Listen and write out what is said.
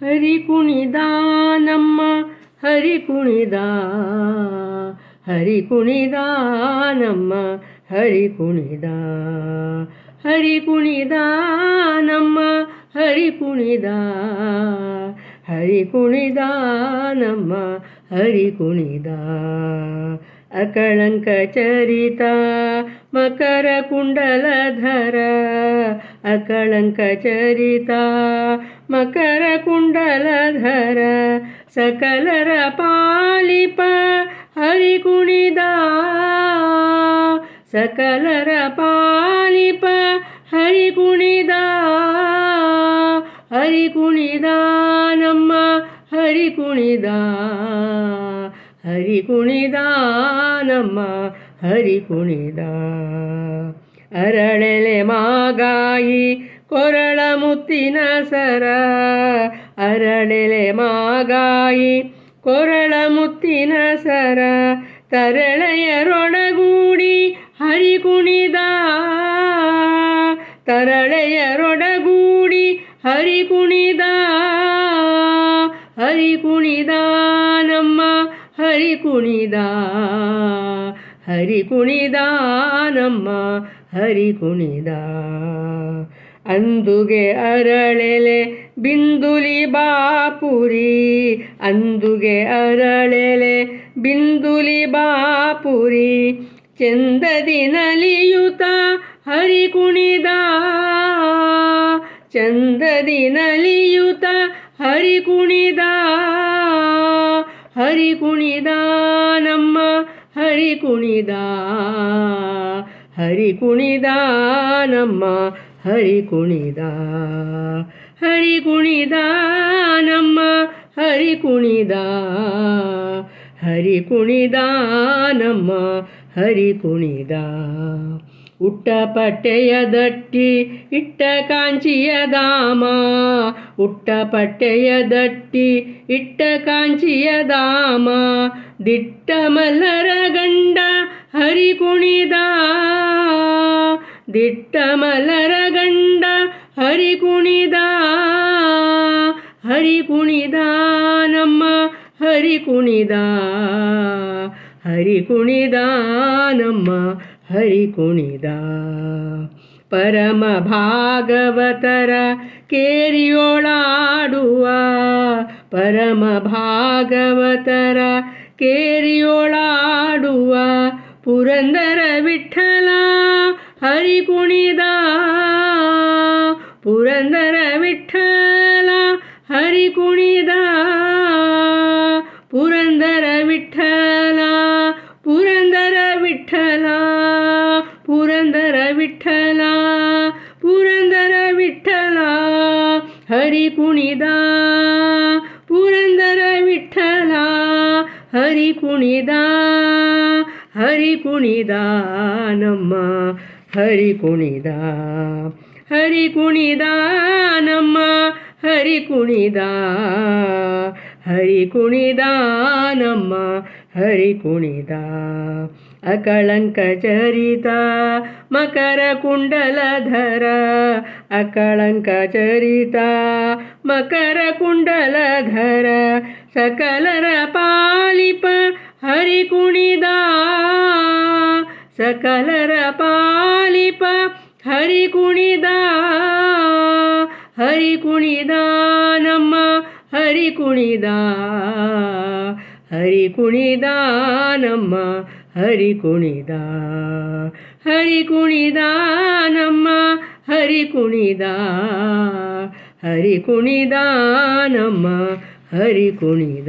ಹರಿ ಕುಣಿದ ನಮ್ಮ ಹರಿ ಕುಣಿದ ಹರಿ ಕುಣಿದ ನಮ್ಮ ಹರಿ ಕುಣಿದ. ಹರಿ ಕುಣಿದ ನಮ್ಮ ಹರಿ ಕುಣಿದ ಹರಿ ಕುಣಿದ ನಮ್ಮ ಹರಿ ಕುಣಿದ. ಅಕಳಂಕ ಚರಿತ, ಮಕರ ಕುಂಡಲಧರ ಅಕಳಂಕ ಚರಿತ ಮಕರ ಕುಂಡಲಧರ ಸಕಲರ ಪಾಲಿಪ ಹರಿ ಕುಣಿದ ಸಕಲರ ಪಾಲಿಪ ಹರಿ ಕುಣಿದ ಹರಿ ಕುಣಿದ ನಮ್ಮ ಹರಿ ಕುಣಿದ ಹರಿ ಕುಣಿದ ನಮ್ಮ ಹರಿ ಕುಣಿದ ಅರಳೆಲೆ ಮಾಗಾಯಿ ಕೊರಳ ಮುತ್ತಿನ ಸರ, ಅರಳೆಲೆ ಮಾಗಾಯಿ. ಕೊರಳ ಮುತ್ತಿನ ಸರ ತರಳೆಯರೊಡಗೂಡಿ ಹರಿ ಕುಣಿದ ತರಳೆಯರೊಡಗೂಡಿ ಹರಿ ಕುಣಿದ ನಮ್ಮ ಹರಿ ಕುಣಿದ ಹರಿ ಕುಣಿದ ನಮ್ಮ ಹರಿ ಕುಣಿದ ಅಂದುಗೆ ಅರಳೆಲೆ, ಬಿಂದುಲಿ ಬಾಪುರಿ ಅಂದುಗೆ ಅರಳೆಲೆ, ಬಿಂದುಲಿ ಬಾಪುರಿ ಚಂದದಿ ನಲಿಯುತ ಹರಿ ಕುಣಿದ ಚಂದದಿ ನಲಿಯುತ ಹರಿ ಕುಣಿದ ಹರಿ ಕುಣಿದ ನಮ್ಮ ಹರಿ ಕುಣಿದ ಹರಿ ಕುಣಿದ ನಮ್ಮ ಹರಿ ಕುಣಿದ ಹರಿ ಕುಣಿದ ನಮ್ಮ ಹರಿ ಕುಣಿದ ಹರಿ ಕುಣಿದ ನಮ್ಮ ಹರಿ ಕುಣಿದ. ಉಟ್ಟ ಪಟ್ಟೆಯ ದಟ್ಟಿ ಇಟ್ಟ ಕಾಂಚಿಯ ದಾಮ ಉಟ್ಟ ಪಟ್ಟೆಯ ದಟ್ಟಿ ಇಟ್ಟ ಕಾಂಚಿಯ ದಾಮ ದಿಟ್ಟ ಮಲ್ಲರ ಗಂಡ ಹರಿ ಕುಣಿದ. ದಿಟ್ಟ ಮಲರ ಗಂಡ ಹರಿ ಕುಣಿದ ಹರಿ ಕುಣಿದ ನಮ್ಮ ಹರಿ ಕುಣಿದ ಹರಿ ಕುಣಿದ ನಮ್ಮ ಹರಿ ಕುಣಿದ. ಪರಮ ಭಾಗವತರ ಕೇರಿಯೋಳಾಡುವ, ಪರಮ ಭಾಗವತರ ಕೇರಿಯೋಳಾಡುವ, ಪುರಂದರ ವಿಠಲ ಹರಿ ಕುಣಿದ ಪುರಂದರ ವಿಠಲ ಹರಿ ಕುಣಿದ ಪುರಂದರ ವಿಠಲ ಪುರಂದರ ವಿಠಲ ಪುರಂದರ ವಿಠಲ ಪುರಂದರ ವಿಠಲ ಹರಿ ಕುಣಿದ ಪುರಂದರ ವಿಠಲ ಹರಿ ಕುಣಿದ ಹರಿ ಕುಣಿದ ನಮ್ಮ, ಹರಿ ಕುಣಿದ ಹರಿ ಕುಣಿದ ನಮ್ಮ, ಹರಿ ಕುಣಿದ ಹರಿ ಕುಣಿದ ನಮ್ಮ, ಹರಿ ಕುಣಿದ. ಅಕಳಂಕ ಚರಿತ, ಮಕರ ಕುಂಡಲಧರ ಅಕಳಂಕ ಚರಿತ, ಮಕರ ಕುಂಡಲಧರ ಸಕಲರ ಪಾಲಿಪ ಸಕಲರ ಪಾಲಿಪ ಹರಿ ಕುಣಿದ ಹರಿ ಕುಣಿದ ನಮ್ಮ ಹರಿ ಕುಣಿದ ಹರಿ ಕುಣಿದ ನಮ್ಮ ಹರಿ ಕುಣಿದ ಹರಿ ಕುಣಿದ ನಮ್ಮ ಹರಿ ಕುಣಿದ ಹರಿ ಕುಣಿದ ನಮ್ಮ ಹರಿ ಕುಣಿದ